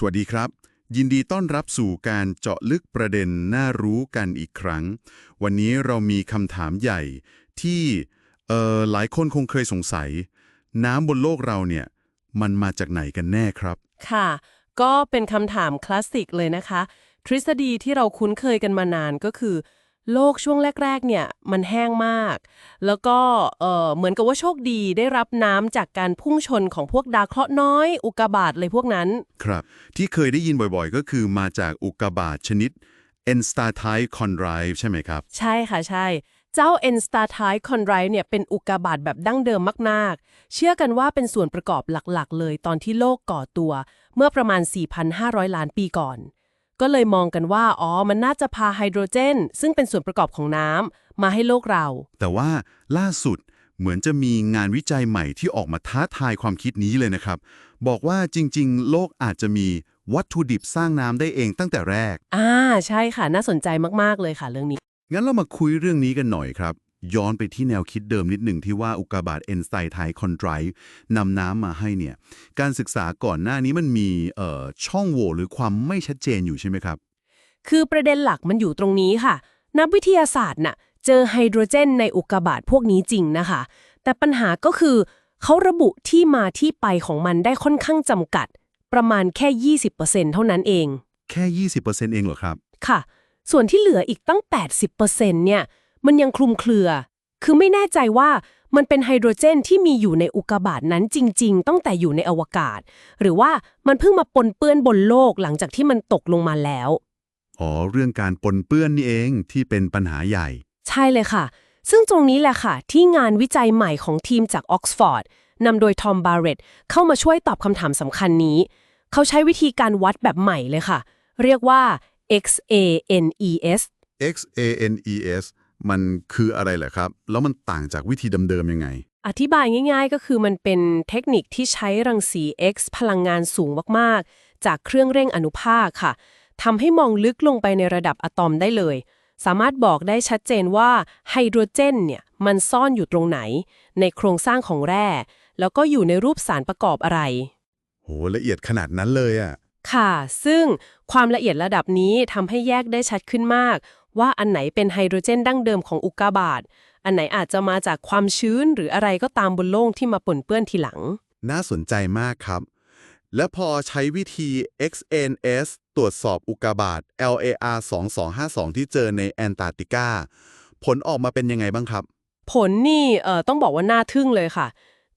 สวัสดีครับ ยินดีต้อนรับสู่การเจาะลึกประเด็นน่ารู้กันอีกครั้ง วันนี้เรามีคำถามใหญ่ที่เอ่อหลายคนคงเคยสงสัย น้ำบนโลกเราเนี่ย มันมาจากไหนกันแน่ครับ ค่ะ ก็เป็นคำถามคลาสสิกเลยนะคะ ทฤษฎีที่เราคุ้นเคยกันมานานก็คือ โลกช่วงแรก ๆ เนี่ยมันแห้งมาก แล้วก็เอ่อเหมือนกับว่าโชคดีได้รับน้ำจากการพุ่งชนของพวกดาวเคราะห์น้อย อุกกาบาตเลยพวกนั้น ครับ ที่เคยได้ยินบ่อยๆ ก็คือมาจากอุกกาบาตชนิด e n s t a t i c o n d r i v e ใช่ไหมครับ ใช่ค่ะใช่ เจ้า e n s t a r t i c o n d r i v e เนี่ยเป็นอุกกาบาตแบบดั้งเดิมมากๆ เชื่อกันว่าเป็นส่วนประกอบหลักๆ เลยตอนที่โลกก่อตัว เมื่อประมาณ 4,500 ล้านปีก่อน ก็เลยมองกันว่า อ๋อ มันน่าจะพาไฮโดรเจน ซึ่งเป็นส่วนประกอบของน้ำมาให้โลกเรา แต่ว่าล่าสุดเหมือนจะมีงานวิจัยใหม่ที่ออกมาท้าทายความคิดนี้เลยนะครับ บอกว่าจริง ๆ โลกอาจจะมีวัตถุดิบสร้างน้ำได้เองตั้งแต่แรก อ่า ใช่ค่ะ น่าสนใจมาก ๆ เลยค่ะเรื่องนี้ งั้นเรามาคุยเรื่องนี้กันหน่อยครับ ย้อนไปที่แนวคิดเดิมนิดหนึ่งที่ว่าอุกกาบาตเอนไซไทคอนไดรฟ์นำน้ำมาให้เนี่ย การศึกษาก่อนหน้านี้มันมีเอ่อช่องโหว่หรือความไม่ชัดเจนอยู่ใช่ไหมครับ คือประเด็นหลักมันอยู่ตรงนี้ค่ะ นักวิทยาศาสตร์น่ะเจอไฮโดรเจนในอุกกาบาตพวกนี้จริงนะคะ แต่ปัญหาก็คือ เขาระบุที่มาที่ไปของมันได้ค่อนข้างจำกัด ประมาณแค่ 20%เท่านั้นเอง แค่ 20%เองเหรอครับ ค่ะ ส่วนที่เหลืออีกตั้ง 80%เนี่ย มันยังคลุมเครือ คือไม่แน่ใจว่ามันเป็นไฮโดรเจนที่มีอยู่ในอุกกาบาตนั้นจริง ๆ ตั้งแต่อยู่ในอวกาศ หรือว่ามันเพิ่งมาปนเปื้อนบนโลกหลังจากที่มันตกลงมาแล้ว อ๋อ เรื่องการปนเปื้อนนี่เองที่เป็นปัญหาใหญ่ ใช่เลยค่ะ ซึ่งตรงนี้แหละค่ะ ที่งานวิจัยใหม่ของทีมจากออกซฟอร์ดนำโดยทอมบาร์เรตเข้ามาช่วยตอบคำถามสำคัญนี้ เขาใช้วิธีการวัดแบบใหม่เลยค่ะ เรียกว่า XANES X A N E S มันคืออะไรเหรอครับ แล้วมันต่างจากวิธีเดิมๆยังไง อธิบายง่าย ๆ ก็คือมันเป็นเทคนิคที่ใช้รังสี X พลังงานสูงมากๆ จากเครื่องเร่งอนุภาคค่ะทำให้มองลึกลงไปในระดับอะตอมได้เลย สามารถบอกได้ชัดเจนว่าไฮโดรเจนเนี่ยมันซ่อนอยู่ตรงไหน ในโครงสร้างของแร่ แล้วก็อยู่ในรูปสารประกอบอะไร โหละเอียดขนาดนั้นเลยอะค่ะ ซึ่งความละเอียดระดับนี้ทำให้แยกได้ชัดขึ้นมาก ว่าอันไหนเป็นไฮโดรเจนดั้งเดิมของอุกกาบาต อันไหนอาจจะมาจากความชื้นหรืออะไรก็ตามบนโลกที่มาปนเปื้อนทีหลัง น่าสนใจมากครับ และพอใช้วิธี XNS ตรวจสอบอุกกาบาต LAR 2252 ที่เจอในแอนตาร์กติกา ผลออกมาเป็นยังไงบ้างครับ ผลนี่เอ่อต้องบอกว่าน่าทึ่งเลยค่ะ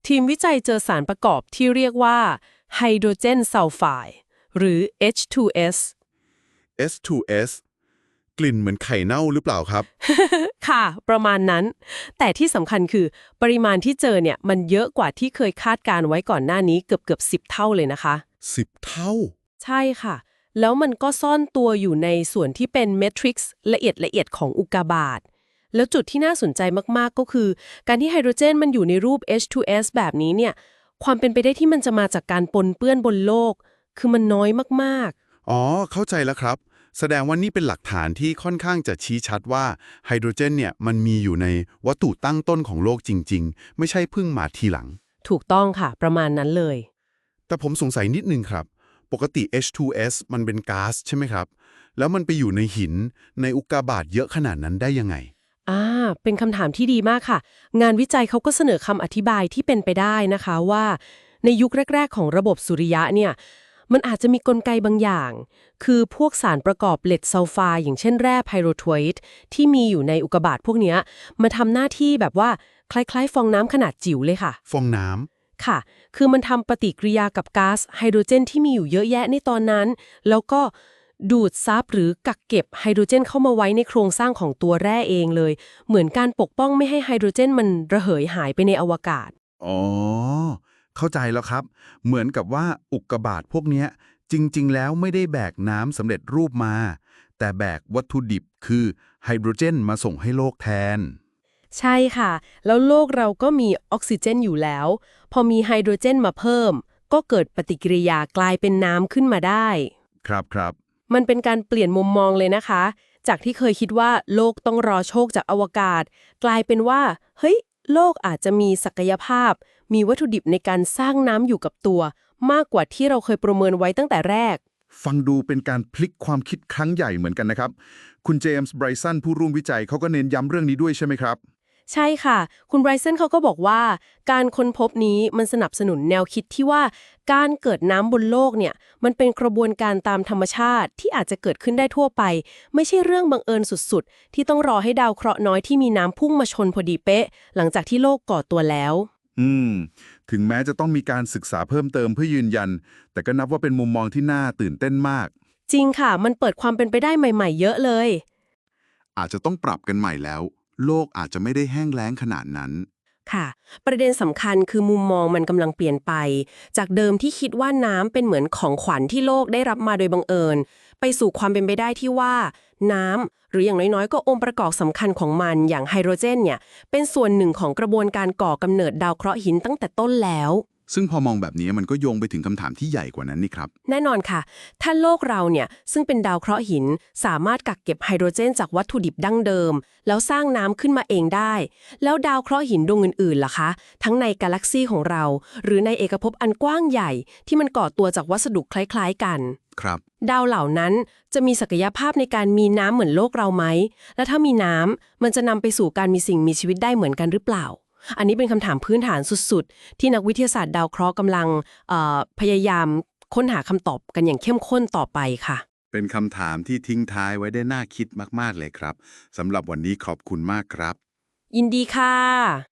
ทีมวิจัยเจอสารประกอบที่เรียกว่าไฮโดรเจนซัลไฟด์หรือ H2S S2S กลิ่นเหมือนไข่เน่าหรือเปล่าครับ ค่ะ ประมาณนั้น แต่ที่สำคัญคือปริมาณที่เจอเนี่ยมันเยอะกว่าที่เคยคาดการไว้ก่อนหน้านี้เกือบเกือบสิบเท่าเลยนะคะ 10 เท่า ใช่ค่ะ แล้วมันก็ซ่อนตัวอยู่ในส่วนที่เป็นเมทริกซ์ละเอียดละเอียดของอุกกาบาตแล้วจุดที่น่าสนใจมากๆก็คือ การที่ไฮโดรเจนมันอยู่ในรูป H2S แบบนี้เนี่ยความเป็นไปได้ที่มันจะมาจากการปนเปื้อนบนโลก คือมันน้อยมากอ๋อ เข้าใจแล้วครับ แสดงว่านี่เป็นหลักฐานที่ค่อนข้างจะชี้ชัดว่าไฮโดรเจนเนี่ยมันมีอยู่ในวัตถุตั้งต้นของโลกจริง ๆ ไม่ใช่เพิ่งมาทีหลังๆถูกต้องค่ะ ประมาณนั้นเลย แต่ผมสงสัยนิดนึงครับ ปกติ H2S มันเป็นก๊าซใช่ไหมครับ แล้วมันไปอยู่ในหินในอุกกาบาตเยอะขนาดนั้นได้ยังไงอ่าเป็นคำถามที่ดีมากค่ะ งานวิจัยเขาก็เสนอคำอธิบายที่เป็นไปได้นะคะว่า ในยุคแรก ๆ ของระบบสุริยะเนี่ย มันอาจจะมีกลไกบางอย่าง คือพวกสารประกอบเลดซัลฟายอย่างเช่นแร่ไพโรทวต์ที่มีอยู่ในอุกกาบาตพวกเนี้ยมาทำหน้าที่แบบว่าคล้ายๆ ฟองน้ำขนาดจิ๋วเลยค่ะ ฟองน้ำค่ะ คือมันทำปฏิกิริยากับก๊าซไฮโดรเจนที่มีอยู่เยอะแยะในตอนนั้น แล้วก็ดูดซับหรือกักเก็บไฮโดรเจนเข้ามาไว้ในโครงสร้างของตัวแร่เองเลย เหมือนการปกป้องไม่ให้ไฮโดรเจนมันระเหยหายไปในอวกาศ อ๋อ เข้าใจแล้วครับ เหมือนกับว่าอุกกาบาตพวกเนี้ยจริง ๆ แล้วไม่ได้แบกน้ำสำเร็จรูปมา แต่แบกวัตถุดิบคือไฮโดรเจนมาส่งให้โลกแทน ใช่ค่ะ แล้วโลกเราก็มีออกซิเจนอยู่แล้ว พอมีไฮโดรเจนมาเพิ่ม ก็เกิดปฏิกิริยากลายเป็นน้ำขึ้นมาได้ ครับครับมันเป็นการเปลี่ยนมุมมองเลยนะคะ จากที่เคยคิดว่าโลกต้องรอโชคจากอวกาศ กลายเป็นว่า เฮ้ย โลกอาจจะมีศักยภาพ มีวัตถุดิบในการสร้างน้ำอยู่กับตัว มากกว่าที่เราเคยประเมินไว้ตั้งแต่แรก ฟังดูเป็นการพลิกความคิดครั้งใหญ่เหมือนกันนะครับ คุณเจมส์ไบรสันผู้ร่วมวิจัยเขาก็เน้นย้ำเรื่องนี้ด้วยใช่ไหมครับ ใช่ค่ะ คุณไบรเซนเขาก็บอกว่า การค้นพบนี้มันสนับสนุนแนวคิดที่ว่า การเกิดน้ำบนโลกเนี่ยมันเป็นกระบวนการตามธรรมชาติที่อาจจะเกิดขึ้นได้ทั่วไป ไม่ใช่เรื่องบังเอิญสุดๆ ที่ต้องรอให้ดาวเคราะห์น้อยที่มีน้ำพุ่งมาชนพอดีเป๊ะ หลังจากที่โลกก่อตัวแล้ว อืม ถึงแม้จะต้องมีการศึกษาเพิ่มเติมเพื่อยืนยัน แต่ก็นับว่าเป็นมุมมองที่น่าตื่นเต้นมาก จริงค่ะ มันเปิดความเป็นไปได้ใหม่ ๆ เยอะเลย อาจจะต้องปรับกันใหม่แล้ว โลกอาจจะไม่ได้แห้งแล้งขนาดนั้น ค่ะ ประเด็นสำคัญคือมุมมองมันกำลังเปลี่ยนไป จากเดิมที่คิดว่าน้ำเป็นเหมือนของขวัญที่โลกได้รับมาโดยบังเอิญ ไปสู่ความเป็นไปได้ที่ว่า น้ำหรืออย่างน้อยๆ ก็องค์ประกอบสำคัญของมันอย่างไฮโดรเจนเนี่ยเป็นส่วนหนึ่งของกระบวนการก่อกำเนิดดาวเคราะห์หินตั้งแต่ต้นแล้ว ซึ่งพอมองแบบนี้มันก็โยงไปถึงคำถามที่ใหญ่กว่านั้นนี่ครับ แน่นอนค่ะ ถ้าโลกเราเนี่ยซึ่งเป็นดาวเคราะห์หิน สามารถกักเก็บไฮโดรเจนจากวัตถุดิบดั้งเดิม แล้วสร้างน้ำขึ้นมาเองได้ แล้วดาวเคราะห์หินดวงอื่นๆล่ะคะ ทั้งในกาแล็กซีของเรา หรือในเอกภพอันกว้างใหญ่ ที่มันก่อตัวจากวัสดุคล้ายๆกันครับ ดาวเหล่านั้นจะมีศักยภาพในการมีน้ำเหมือนโลกเราไหม และถ้ามีน้ำมันจะนำไปสู่การมีสิ่งมีชีวิตได้เหมือนกันหรือเปล่า อันนี้เป็นคำถามพื้นฐานสุดๆ ที่นักวิทยาศาสตร์ดาวเคราะห์กำลังเอ่อพยายามค้นหาคำตอบกันอย่างเข้มข้นต่อไปค่ะ เป็นคำถามที่ทิ้งท้ายไว้ได้น่าคิดมากๆเลยครับสำหรับวันนี้ขอบคุณมากครับ ยินดีค่ะ